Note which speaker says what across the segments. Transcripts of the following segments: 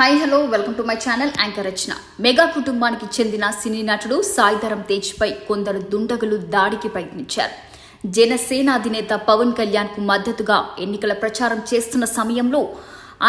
Speaker 1: Hi hello welcome to my channel anchor Rachana mega కుటుంబానికి చెందిన సినీ నటుడు సాయిధరం తేజ్పై కొందరు దుండగులు దాడికి ప్రయత్నించారు. జనసేన అధినేత పవన్ కళ్యాణ్కు మద్దతుగా ఎన్నికల ప్రచారం చేస్తున్న సమయంలో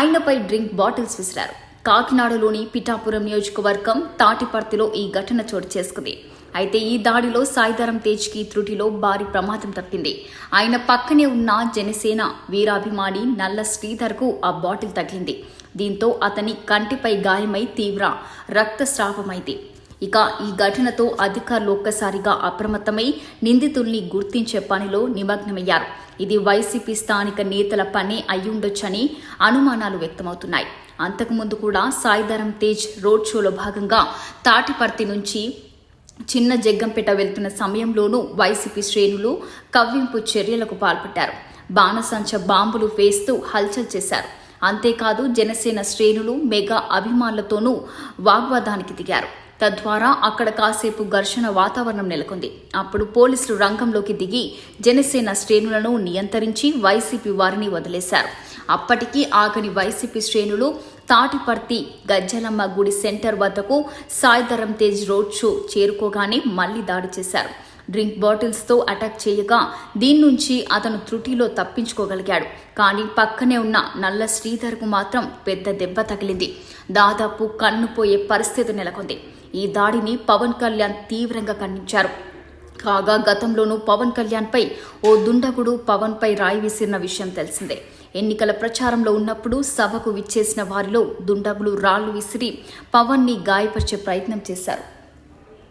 Speaker 1: ఆయనపై డ్రింక్ బాటిల్స్ విసిరారు. కాకినాడలోని పిఠాపురం నియోజకవర్గం తాటిపర్తిలో ఈ ఘటన చోటు చేసుకుంది. అయితే ఈ దాడిలో సాయిధరం తేజ్కి త్రుటిలో భారీ ప్రమాదం తప్పింది. ఆయన పక్కనే ఉన్న జనసేన వీరాభిమాని నల్ల శ్రీధర్కు ఆ బాటిల్ తగిలింది. దీంతో అతని కంటిపై గాయమై తీవ్ర రక్తస్రావమైంది. ఇక ఈ ఘటనతో అధికారులు ఒక్కసారిగా అప్రమత్తమై నిందితుల్ని గుర్తించే పనిలో నిమగ్నమయ్యారు. ఇది వైసీపీ స్థానిక నేతల పని అయ్యుండొచ్చని అనుమానాలు వ్యక్తమవుతున్నాయి. అంతకుముందు కూడా సాయిధరం తేజ్ రోడ్ షోలో భాగంగా తాటిపర్తి నుంచి చిన్న జగ్గంపేట వెళ్తున్న సమయంలోనూ వైసీపీ శ్రేణులు కవ్వింపు చర్యలకు పాల్పడ్డారు. బాణసంచ బాంబులు వేస్తూ హల్చల్ చేశారు. అంతేకాదు జనసేన శ్రేణులు మెగా అభిమానులతోనూ వాగ్వాదానికి దిగారు. తద్వారా అక్కడ కాసేపు ఘర్షణ వాతావరణం నెలకొంది. అప్పుడు పోలీసులు రంగంలోకి దిగి జనసేన శ్రేణులను నియంత్రించి వైసీపీ వారిని వదిలేశారు. అప్పటికీ ఆగని వైసీపీ శ్రేణులు తాటిపర్తి గజ్జలమ్మ గుడి సెంటర్ వద్దకు సాయిధరం తేజ్ రోడ్ షో చేరుకోగానే మళ్ళీ దాడి చేశారు. డ్రింక్ బాటిల్స్తో అటాక్ చేయగా దీని నుంచి అతను త్రుటిలో తప్పించుకోగలిగాడు. కానీ పక్కనే ఉన్న నల్ల శ్రీధర్కు మాత్రం పెద్ద దెబ్బ తగిలింది. దాదాపు కన్నుపోయే పరిస్థితి నెలకొంది. ఈ దాడిని పవన్ కళ్యాణ్ తీవ్రంగా ఖండించారు. కాగా గతంలోనూ పవన్ కళ్యాణ్పై ఓ దుండగుడు పవన్పై రాయి విసిరిన విషయం తెలిసిందే. ఎన్నికల ప్రచారంలో ఉన్నప్పుడు సభకు విచ్చేసిన వారిలో దుండగులు రాళ్ళు విసిరి పవన్ని గాయపరిచే ప్రయత్నం చేశారు.